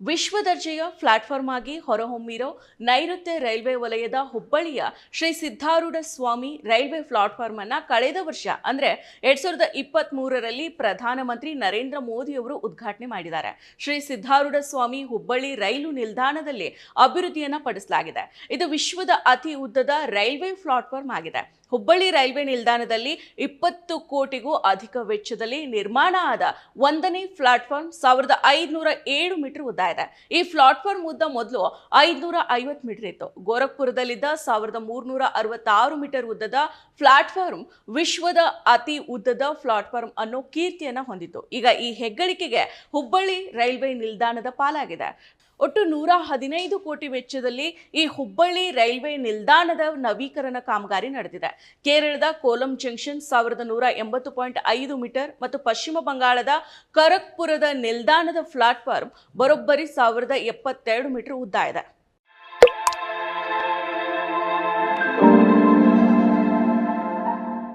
ವಿಶ್ವ ದರ್ಜೆಯ ಪ್ಲಾಟ್ಫಾರ್ಮ್ ಆಗಿ ಹೊರಹೊಮ್ಮಿರೋ ನೈಋತ್ಯ ರೈಲ್ವೆ ವಲಯದ ಹುಬ್ಬಳ್ಳಿಯ ಶ್ರೀ ಸಿದ್ಧಾರೂಢ ಸ್ವಾಮಿ ರೈಲ್ವೆ ಪ್ಲಾಟ್ಫಾರ್ಮ್ ಅನ್ನ ಕಳೆದ ವರ್ಷ, ಅಂದ್ರೆ ಎರಡ್ ಸಾವಿರದ ಇಪ್ಪತ್ತ್ ಮೂರರಲ್ಲಿ ಪ್ರಧಾನಮಂತ್ರಿ ನರೇಂದ್ರ ಮೋದಿ ಅವರು ಉದ್ಘಾಟನೆ ಮಾಡಿದ್ದಾರೆ. ಶ್ರೀ ಸಿದ್ಧಾರೂಢ ಸ್ವಾಮಿ ಹುಬ್ಬಳ್ಳಿ ರೈಲು ನಿಲ್ದಾಣದಲ್ಲಿ ಅಭಿವೃದ್ಧಿಯನ್ನ ಪಡಿಸಲಾಗಿದೆ. ಇದು ವಿಶ್ವದ ಅತಿ ಉದ್ದದ ರೈಲ್ವೆ ಪ್ಲಾಟ್ಫಾರ್ಮ್ ಆಗಿದೆ. ಹುಬ್ಬಳ್ಳಿ ರೈಲ್ವೆ ನಿಲ್ದಾಣದಲ್ಲಿ ಇಪ್ಪತ್ತು ಕೋಟಿಗೂ ಅಧಿಕ ವೆಚ್ಚದಲ್ಲಿ ನಿರ್ಮಾಣ ಆದ ಒಂದನೇ ಪ್ಲಾಟ್ಫಾರ್ಮ್ ಸಾವಿರದ ಐದುನೂರ ಏಳು ಮೀಟರ್ ಉದ್ದ ಇದೆ. ಈ ಪ್ಲಾಟ್ಫಾರ್ಮ್ ಉದ್ದ ಮೊದಲು ಐದುನೂರ ಐವತ್ತು ಮೀಟರ್ ಇತ್ತು. ಗೋರಖ್ಪುರದಲ್ಲಿದ್ದ ಸಾವಿರದ ಮೂರ್ನೂರ ಅರವತ್ತಾರು ಮೀಟರ್ ಉದ್ದದ ಪ್ಲಾಟ್ಫಾರ್ಮ್ ವಿಶ್ವದ ಅತಿ ಉದ್ದದ ಪ್ಲಾಟ್ಫಾರ್ಮ್ ಅನ್ನೋ ಕೀರ್ತಿಯನ್ನು ಹೊಂದಿತ್ತು. ಈಗ ಈ ಹೆಗ್ಗಳಿಕೆಗೆ ಹುಬ್ಬಳ್ಳಿ ರೈಲ್ವೆ ನಿಲ್ದಾಣದ ಪಾಲಾಗಿದೆ. ಒಟ್ಟು ನೂರ ಹದಿನೈದು ಕೋಟಿ ವೆಚ್ಚದಲ್ಲಿ ಈ ಹುಬ್ಬಳ್ಳಿ ರೈಲ್ವೆ ನಿಲ್ದಾಣದ ನವೀಕರಣ ಕಾಮಗಾರಿ ನಡೆದಿದೆ. ಕೇರಳದ ಕೋಲಂ ಜಂಕ್ಷನ್ ಸಾವಿರದ ನೂರ ಎಂಬತ್ತು ಪಾಯಿಂಟ್ ಐದು ಮೀಟರ್ ಮತ್ತು ಪಶ್ಚಿಮ ಬಂಗಾಳದ ಕರಕ್ಪುರದ ನಿಲ್ದಾಣದ ಪ್ಲಾಟ್ಫಾರ್ಮ್ ಬರೋಬ್ಬರಿ ಸಾವಿರದ ಎಪ್ಪತ್ತೆರಡು ಮೀಟರ್ ಉದ್ದ ಇದೆ.